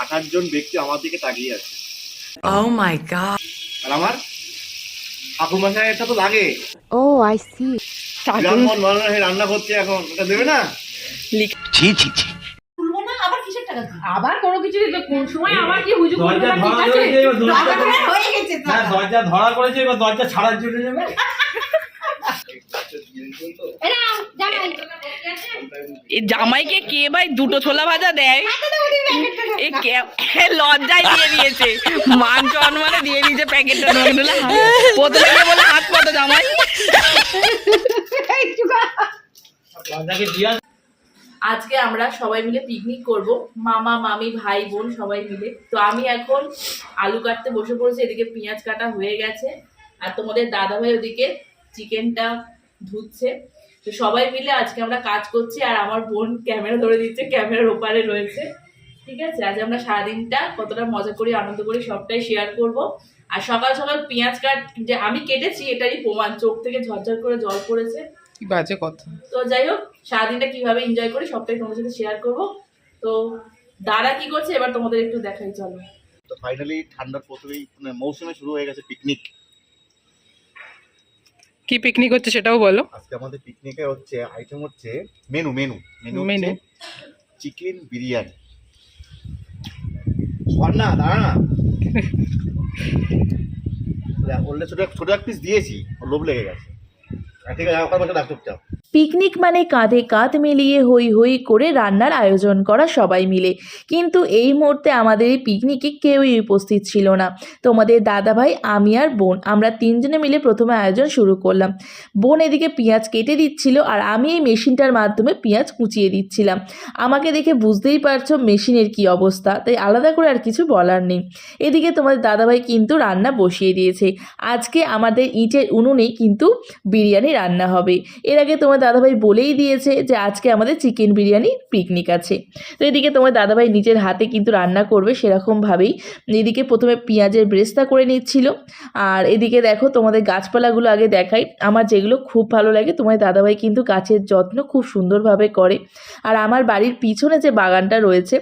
আঠাশ জন ব্যক্তি আমার দিকে তাকিয়ে আছে। Oh my god. আর আমার ঠাকুমা সাহেবটা তো লাগে। Oh, I see. বিরামন মানুষ রান্না করছে এখন ওটা দেবে না? খুলবো না আবার কিসের টাকা? দিবি? আবার কোনো কিছু কোন সময় আবার কি হুজুগ দরজা ধরা ধরা হয়ে গেছে দরজা ধরা করেছে এবার দরজা ছাড়ার জন্য যাবে। জামাইকে কে ভাই দুটো ছোলা ভাজা দেয়? লজ্জায় দিয়ে দিয়েছে। মান সম্মানে দিয়ে দিয়েছে প্যাকেটটা প্রথমে বলে হাত পাতো জামাই। আজকে আমরা সবাই মিলে পিকনিক করব। মামা, মামি, ভাই, বোন সবাই মিলে। তো আমি এখন আলু কাটতে বসে পড়েছি, এদিকে পেঁয়াজ কাটা হয়ে গেছে। আর তোমাদের দাদা ভাই ওদিকে চিকেনটা ধুচ্ছে। তো সবাই মিলে আজকে আমরা কাজ করছি আর আমার বোন ক্যামেরা ধরে দিচ্ছে ক্যামেরার ওপারে রয়েছে। ঠিক আছে? আজ আমরা সারাদিনটা কতটা মজা করি আনন্দ করি সবটাই শেয়ার করব। আর সকাল সকাল পেঁয়াজ কাট যে আমি কেটেছি এটারই প্রমাণ। চোখ থেকে ঝরঝর করে জল পড়েছে। কি বাজে কথা। তো যাই হোক সারাদিনটা কীভাবে এনজয় করি সবটাই তোমাদের সাথে শেয়ার করব। তো দাদা কি করছে? এবার তোমাদের একটু দেখাই চলো। তো ফাইনালি ঠান্ডার প্রথমেই মানে মৌসুমে শুরু হয়ে গেছে পিকনিক কি পিকনিক হচ্ছে সেটাও বলো। আজকে আমাদের পিকনিকে হচ্ছে আইটেম হচ্ছে menu menu menu menu chicken biryani. Swarna দাঁড়া। না বললে ছোট ছোট এক পিস দিয়েছি ওর লোভ লেগে গেছে। ঠিক আছে ওখানে বসে ডাক চুপচাপ। পিকনিক মানে কাঁধে কাঁধ মিলিয়ে হই হই করে রান্নার আয়োজন করা সবাই মিলে। কিন্তু এই মুহূর্তে আমাদের এই পিকনিকে কেউই উপস্থিত ছিল না। তোমাদের দাদাভাই আমি আর বোন, আমরা তিনজনে মিলে প্রথমে আয়োজন শুরু করলাম। বোন এদিকে পেঁয়াজ কেটে দিচ্ছিল আর আমি এই মেশিনটার মাধ্যমে পেঁয়াজ কুচিয়ে দিচ্ছিলাম। আমাকে দেখে বুঝতেই পারছ মেশিনের কি অবস্থা, তাই আলাদা করে আর কিছু বলার নেই। এদিকে তোমাদের দাদাভাই কিন্তু রান্না বসিয়ে দিয়েছে। আজকে আমাদের ইটের উনুনেই কিন্তু বিরিয়ানি রান্না হবে। এর আগে তোমার দাদাভাই বলেই দিয়েছে যে আজকে আমাদের চিকেন বিরিয়ানি পিকনিক আছে। তো এদিকে তোমার দাদাভাই নিজের হাতে কিন্তু রান্না করবে সেরকমভাবেই। এদিকে প্রথমে পেঁয়াজের ব্রেস্তা করে নিচ্ছিল। আর এদিকে দেখো তোমাদের গাছপালাগুলো আগে দেখাই। আমার যেগুলো খুব ভালো লাগে, তোমার দাদাভাই কিন্তু গাছের যত্ন খুব সুন্দরভাবে করে। আর আমার বাড়ির পিছনে যে বাগানটা রয়েছে,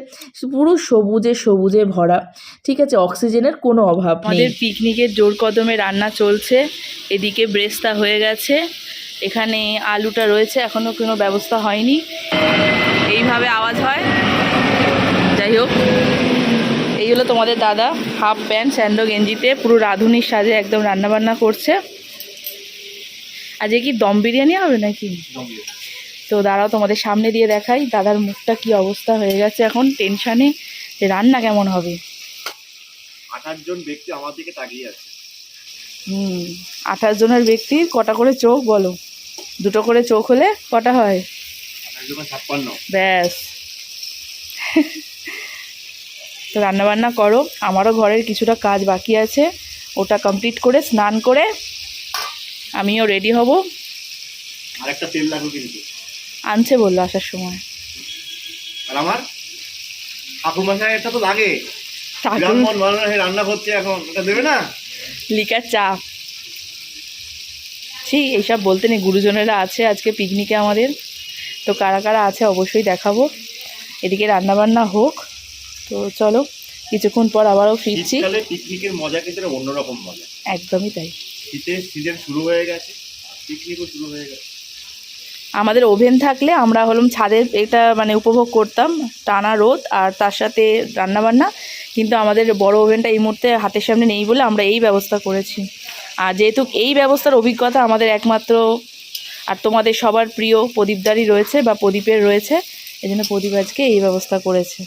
পুরো সবুজে সবুজে ভরা। ঠিক আছে, অক্সিজেনের কোনো অভাব আমাদের পিকনিকের জোর কদমে রান্না চলছে। এদিকে ব্রেস্তা হয়ে গেছে। এখানে আলুটা রয়েছে এখনও কোনো ব্যবস্থা হয়নি। এইভাবে আওয়াজ হয়। যাই হোক এই হলো তোমাদের দাদা হাফ প্যান্ট স্যান্ডো গেঞ্জিতে। পুরো রাঁধুনির সাজে একদম রান্নাবান্না করছে। আজকে কি দম বিরিয়ানি হবে নাকি? তো দাঁড়াও তোমাদের সামনে দিয়ে দেখাই। দাদার মুখটা কি অবস্থা হয়ে গেছে এখন টেনশানে। যে রান্না কেমন হবে? জন ব্যক্তি আমার দিকে তাকিয়ে আছে। হুম আঠাশ জনের ব্যক্তির কটা করে চোখ বলো। দুটো করে চোখ হলে কটা হয়? ব্যাস। তো রান্নাবান্না করো আমারও ঘরের কিছুটা কাজ বাকি আছে ওটা কমপ্লিট করে স্নান করে আমিও রেডি হব। আর একটা তেল লাগবে কিন্তু। আনছে বলল আসার সময়। আর আমার? ঠাকুমা তো লাগে। রান্না করছে এখন ওটা দেবে না? লিকার চা। ছি এইসব বলতে নেই। গুরুজনেরা আছে আজকে পিকনিকে আমাদের। তো কারা কারা আছে অবশ্যই দেখাবো। এদিকে রান্নাবান্না হোক। তো চলো কিছুক্ষণ পর আবারও ফিরছি। পিকনিকের মজা কিন্তু অন্যরকম মজা। একদমই তাই। শীতের সিজন শুরু হয়ে গেছে পিকনিকও শুরু হয়ে গেছে। আমাদের ওভেন থাকলে আমরা হলাম ছাদের এটা মানে উপভোগ করতাম টানা রোদ আর তার সাথে রান্নাবান্না। কিন্তু আমাদের বড় ওভেনটা এই মুহূর্তে হাতের সামনে নেই বলে আমরা এই ব্যবস্থা করেছি। আর যেহেতু এই ব্যবস্থার অভিজ্ঞতা আমাদের একমাত্র আর তোমাদের সবার প্রিয় প্রদীপদারই রয়েছে বা প্রদীপের রয়েছে এই জন্য প্রদীপ আজকে এই ব্যবস্থা করেছে।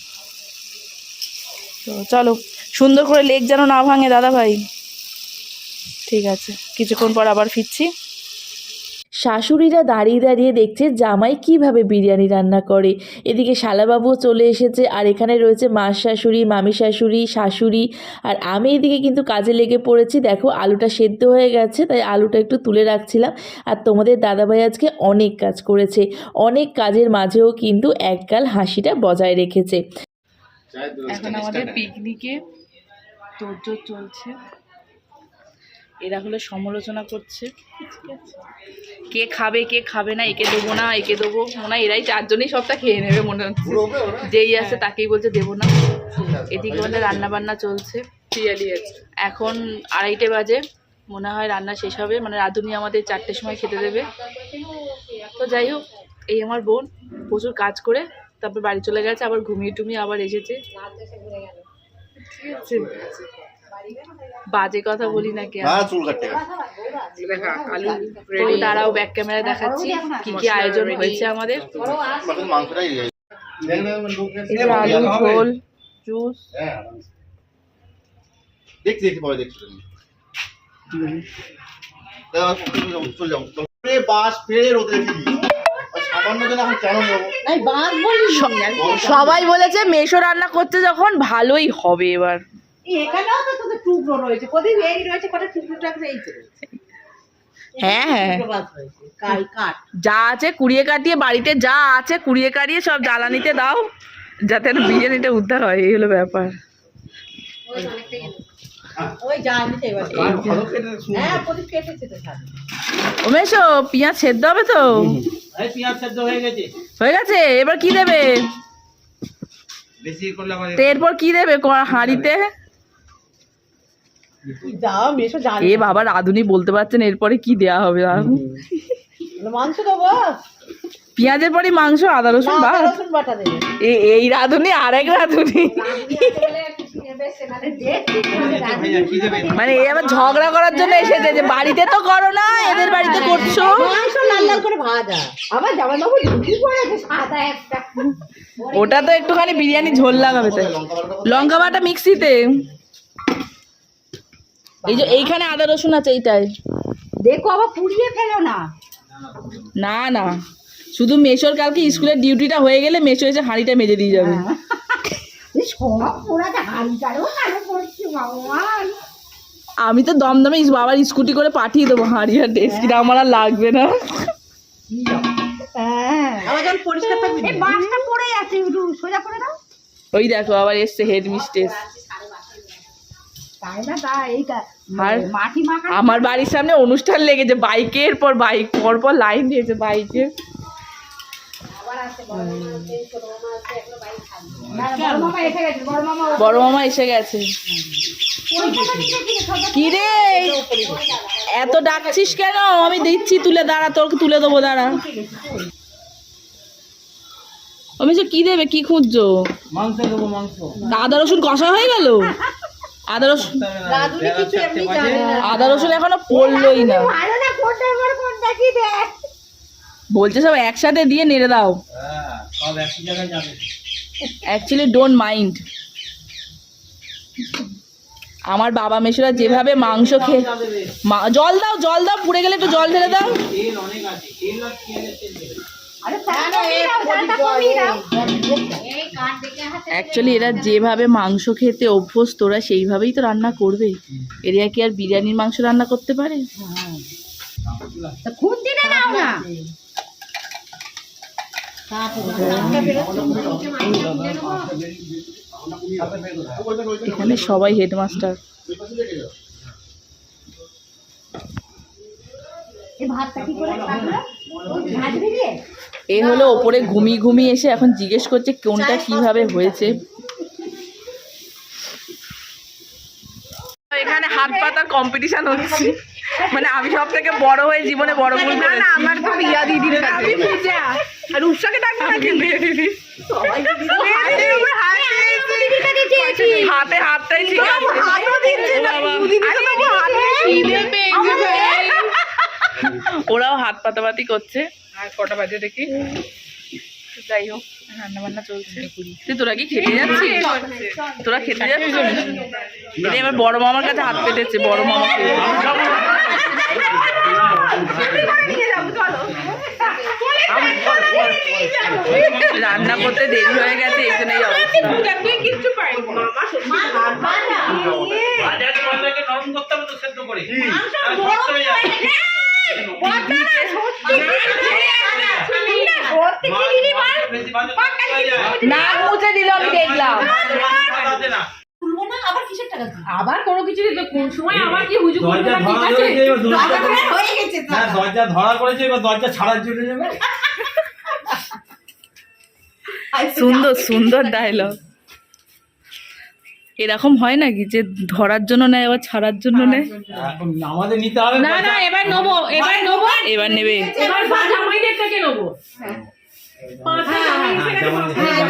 তো চলো, সুন্দর করে লেক যেন না ভাঙে দাদা ভাই ঠিক আছে, কিছুক্ষণ পর আবার ফিরছি। শাশুড়িরা দাঁড়িয়ে দাঁড়িয়ে দেখছে জামাই কীভাবে বিরিয়ানি রান্না করে। এদিকে শালাবাবুও চলে এসেছে, আর এখানে রয়েছে মা শাশুড়ি, মামি শাশুড়ি শাশুড়ি। আর আমি এদিকে কিন্তু কাজে লেগে পড়েছি। দেখো, আলুটা সেদ্ধ হয়ে গেছে, তাই আলুটা একটু তুলে রাখছিলাম। আর তোমাদের দাদাভাই আজকে অনেক কাজ করেছে। অনেক কাজের মাঝেও কিন্তু একগাল হাসিটা বজায় রেখেছে। এখন আমাদের পিকনিকে তোড়জোড় চলছে। এরা হলে সমালোচনা করছে। কে খাবে কে খাবে না একে দেবো না একে দেবো মনে হয় এরাই চারজনেই সবটা খেয়ে নেবে মনে হচ্ছে। যেই আছে তাকেই বলছে দেবো না। এদিকে বলে রান্না বান্না চলছে। এখন আড়াইটে বাজে মনে হয় রান্না শেষ হবে। মানে রাঁধুনি আমাদের চারটের সময় খেতে দেবে। তো যাই হোক এই আমার বোন প্রচুর কাজ করে তারপর বাড়ি চলে গেছে আবার ঘুমিয়ে টুমিয়ে আবার এসেছে। ঠিক আছে। বাজে কথা বলি না কে না চুল কাটতে গেছে। তো তারাও ব্যাক ক্যামেরায় দেখাচ্ছি কি কি আয়োজন হয়েছে আমাদের। আলু ঝোল জুস দেখছি দেখছি পরে দেখছি সবাই বলেছে মেশো রান্না করতে যখন ভালোই হবে এবার। এখানেও তো তোদের টুকরো রয়েছে। প্রদীপ এই রয়েছে কটা টুকরো টাকরো এই রয়েছে। হ্যাঁ হ্যাঁ। যা আছে কুড়িয়ে কাটিয়ে বাড়িতে যা আছে কুড়িয়ে কাটিয়ে সব জ্বালানিতে দাও যাতে বিরিয়ানিটা উদ্ধার হয় এই হলো ব্যাপার। ওই যা এবার। ভালো খেতে শুনুন হ্যাঁ পেঁয়াজ সেদ্ধ হবে তো? হয়ে গেছে। এবার কি দেবে? এরপর কি দেবে? ক- হাঁড়িতে? এ বাবা রাঁধুনি বলতে পারছেন এরপরে কি দেয়া হবে মাংস দেবো? পেঁয়াজের পরে মাংস আদা রসুন বাটা এই রাঁধুনি আর এক রাঁধুনি। মানে এ আবার ঝগড়া করার জন্য এসেছে যে বাড়িতে তো করো না এদের বাড়িতে করছ। লাল লাল করে ভাজা। আবার জামা বাবু সাদা একটা। ওটা তো একটুখানি বিরিয়ানি ঝোল লাগাবে লঙ্কা বাটা মিক্সিতে। এই যে এইখানে আদা রসুন আছে এইটাই। দেখো আবার পুড়িয়ে ফেলো না। না না। শুধু মেশোর কালকে স্কুলের ডিউটিটা হয়ে গেলে মেশো এসে হাঁড়িটা মেজে দিয়ে যাবে। ভগবান। আমি তো দমদমে বাবার স্কুটি করে পাঠিয়ে দেবো হাঁড়ি আর ডেস্কিটা আমার আর লাগবে না। হ্যাঁ। পরিষ্কার ওই দেখো আবার এসছে হেড মিস্টেস তাই না? তা এই মাটি মাখা আমার বাড়ির সামনে অনুষ্ঠান লেগেছে বাইকের পর বাইক পর পর লাইন দিয়েছে বাইকে। বড় মামা এসে গেছে বড় মামা বড় মামা এসে গেছে। কি রে এত ডাকছিস কেন? আমি দিচ্ছি তুলে দাঁড়া তোকে তুলে দেবো দাঁড়া। আমি যে কি দেবে কি খুঁজছো? মাংস দেবো মাংস। আদা রসুন কষা হয়ে গেল? আদা রসুন রাধুনি কিছু এমনি জানে না আদা রসুন এখনও পড়লোই না ভালো না কোনটা এবার কোনটা কি দেখ বলছে সব একসাথে দিয়ে নেড়ে দাও হ্যাঁ অ্যাকচুয়ালি ডোন্ট মাইন্ড আমার বাবা মেশোরা যেভাবে মাংস খেয়ে মা- জল দাও জল দাও পুড়ে গেলে একটু জল ঢেলে দাও অনেক আছে অ্যাকচুয়ালি এরা যেভাবে মাংস খেতে অভ্যস্ত ওরা সেইভাবেই তো রান্না করবে। এরা কি আর বিরিয়ানির মাংস রান্না করতে পারে? এখানে সবাই হেডমাস্টার ভাতটা কি করে এ হলো ওপরে ঘুমিয়ে ঘুমিয়ে এসে এখন জিজ্ঞেস করছে কোনটা কীভাবে হয়েছে। এখানে হাত পাতার কম্পিটিশন হচ্ছে। মানে আমি সব থেকে বড় হয়ে জীবনে বড় ভুল করেছি না আমার তো রিয়া দিদি আমি পূজা। আর উৎসাকে ডাকবো না কিন্তু হাতে হাতটাই ঠিক আছে ওরাও হাত পাতাপাতি করছে আর কটা বাজে দেখি যাই হোক রান্না বান্না চলছে তুই তোরা কি খেতে যাচ্ছিস তোরা খেতে যাচ্ছিস এবার বড় মামার কাছে হাত পেতেছে বড় মামা রান্না করতে দেরি হয়ে গেছে এই অবস্থা বাজার ময়দাকে নরম করতে হবে তো সেদ্ধ করে। নাক মুছে দিল আমি দেখলাম। আবার কিসের টাকা দিই আবার কোনো কিছু তো কোন সময় আবার কি হুজুগ দরজা ধরা দরজা করেছে এবার দরজা ছাড়ার জন্য যাবে। সুন্দর সুন্দর ডায়লগ এরকম হয় নাকি যে ধরার জন্য নেয় আবার ছাড়ার জন্য নেয়? আমাদের নিতে হবে না না এবার নেব এবার নেব। এবার নেবে। এবার জামাইদের থেকে নেব। হ্যাঁ,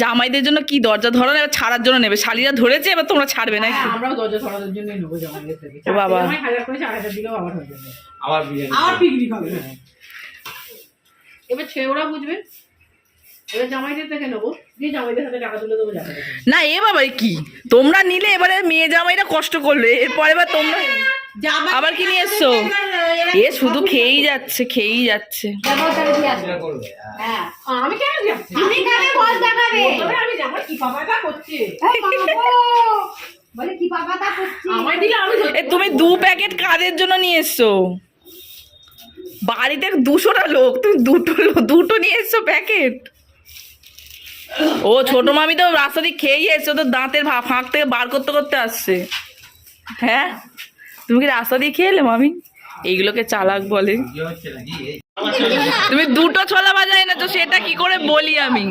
না, জন্য কি দরজা ধরা এবার ছাড়ার জন্য নেবে। শালিরা ধরেছে এবার তোমরা ছাড়বে নাকি? হ্যাঁ, আমরাও দরজা ছড়ানোর জন্য নেব জামাইদের থেকে বাবা। চারটে জামাই হাজার করে চার হাজার দিলেও আবার হয়ে যাবে। আবার পিকনিক হবে। এবার ছেলেরা বুঝবে? না এ বাবা কি? তোমরা নিলে এবারে মেয়ে জামাইরা কষ্ট করলে। এরপর এবার তোমরা আবার কি নিয়ে এসছো? এ শুধু খেয়েই যাচ্ছে খেয়েই যাচ্ছে। তুমি খাবে, বল দেখাবে। তবে আমি যাব কি পাপাটা করছে। এই বাবা, বলে কি পাপাটা করছি? আমায় দিলে আমি এ তুমি দু প্যাকেট কাদের জন্য নিয়ে এসছো? বাড়িতে দুশোটা লোক তুমি দুটো দুটো নিয়ে এসছো প্যাকেট? ও ছোট মামি তো রাস্তা দিয়ে খেয়েই এসছো তো দাঁতের ফাঁক থেকে বার করতে করতে আসছে। হ্যাঁ? তুমি কি রাস্তা দিয়ে খেয়ে এলে, মামি? এইগুলোকে চালাক বলে। তুমি দুটো ছোলা ভাজা এনেছো, সেটা কি করে বলি আমি?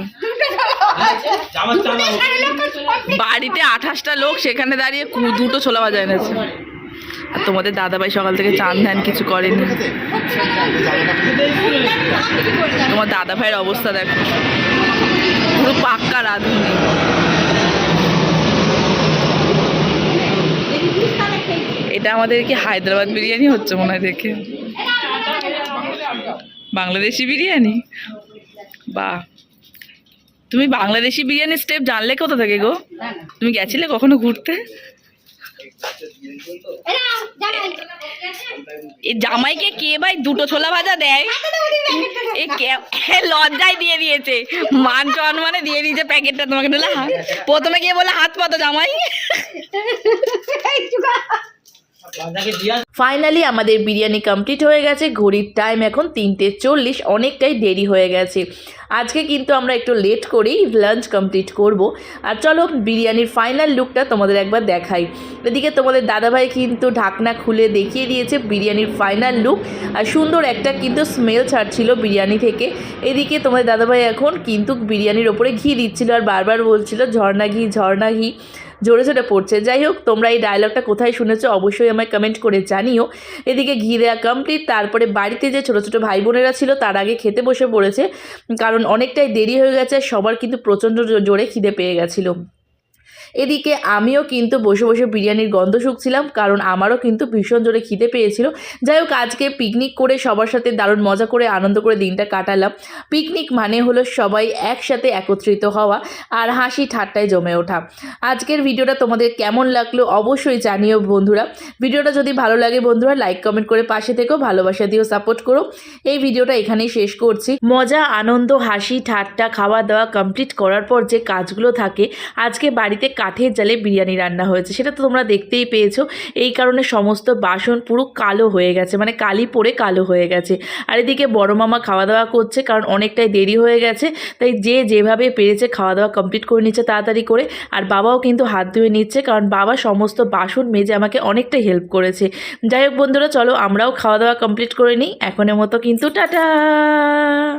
বাড়িতে আঠাশটা লোক, সেখানে দাঁড়িয়ে দুটো ছোলা ভাজা এনেছে। আর তোমাদের দাদাভাই সকাল থেকে চান ধ্যান কিছু করেনি। তোমার দাদাভাইয়ের অবস্থা দেখো। পুরো পাক্কা রাঁধুনি। এটা আমাদের কি হায়দ্রাবাদ বিরিয়ানি হচ্ছে মনে হয় দেখে। বাংলাদেশি বিরিয়ানি? বা তুমি বাংলাদেশি বিরিয়ানির স্টেপ জানলে কোথা থেকে গো? তুমি গেছিলে কখনো ঘুরতে? জামাইকে কে ভাই দুটো ছোলা ভাজা দেয়? লজ্জায় দিয়ে দিয়েছে। মান সম্মানে দিয়ে দিয়েছে প্যাকেটটা তোমাকে। দিলে প্রথমে গিয়ে বলে হাত পাতো জামাই। ফাইনালি আমাদের বিরিয়ানি কমপ্লিট হয়ে গেছে। ঘড়ির টাইম এখন তিনটে চল্লিশ, অনেকটাই দেরি হয়ে গেছে। আজকে কিন্তু আমরা একটু লেট করেই লাঞ্চ কমপ্লিট করব। আর চলো, বিরিয়ানির ফাইনাল লুকটা তোমাদের একবার দেখাই। এদিকে তোমাদের দাদাভাই কিন্তু ঢাকনা খুলে দেখিয়ে দিয়েছে বিরিয়ানির ফাইনাল লুক আর সুন্দর একটা কিন্তু স্মেল ছাড়ছিল বিরিয়ানি থেকে। এদিকে তোমাদের দাদাভাই এখন কিন্তু বিরিয়ানির ওপরে ঘি দিচ্ছিল আর বারবার বলছিল, ঝর্ণা ঘি ঝর্ণা ঘি। জোরে জোরে পড়ছে। যাই হোক, তোমরা এই ডায়লগটা কোথায় শুনেছো অবশ্যই আমায় কমেন্ট করে জানিও। এদিকে ঘি দেওয়া কমপ্লিট তারপরে বাড়িতে যে ছোটো ছোটো ভাই বোনেরা ছিল, তার আগে খেতে বসে পড়েছে। কারণ অনেকটাই দেরি হয়ে গেছে, সবার কিন্তু প্রচণ্ড জোরে খিদে পেয়ে গেছিল। এদিকে আমিও কিন্তু বসে বসে বিরিয়ানির গন্ধ শুকছিলাম, কারণ আমারও কিন্তু ভীষণ জোরে খিদে পেয়েছিল। যাই হোক, আজকে পিকনিক করে সবার সাথে দারুণ মজা করে আনন্দ করে দিনটা কাটালাম। পিকনিক মানে হলো সবাই একসাথে একত্রিত হওয়া আর হাসি ঠাট্টায় জমে ওঠা। আজকের ভিডিওটা তোমাদের কেমন লাগল অবশ্যই জানিও বন্ধুরা। ভিডিওটা যদি ভালো লাগে বন্ধুরা লাইক কমেন্ট করে পাশে থেকেও ভালোবাসা দিয়েও সাপোর্ট করো। এই ভিডিওটা এখানেই শেষ করছি। মজা, আনন্দ, হাসি, ঠাট্টা, খাওয়া দাওয়া কমপ্লিট করার পর যে কাজগুলো থাকে, আজকে বাড়িতে কাঠের জালে বিরিয়ানি রান্না হয়েছে। সেটা তো তোমরা দেখতেই পেয়েছ। এই কারণে সমস্ত বাসন পুরো কালো হয়ে গেছে মানে কালি পরে কালো হয়ে গেছে। আর এদিকে বড় মামা খাওয়া দাওয়া করছে, কারণ অনেকটাই দেরি হয়ে গেছে। তাই যে যেভাবে পেরেছে খাওয়া দাওয়া কমপ্লিট করে নিচ্ছে তাড়াতাড়ি করে। আর বাবাও কিন্তু হাত ধুয়ে নিচ্ছে, কারণ বাবা সমস্ত বাসন মেজে আমাকে অনেকটাই হেল্প করেছে। যাই হোক বন্ধুরা, চলো আমরাও খাওয়া দাওয়া কমপ্লিট করে নিই। এখনের মতো কিন্তু টাটা!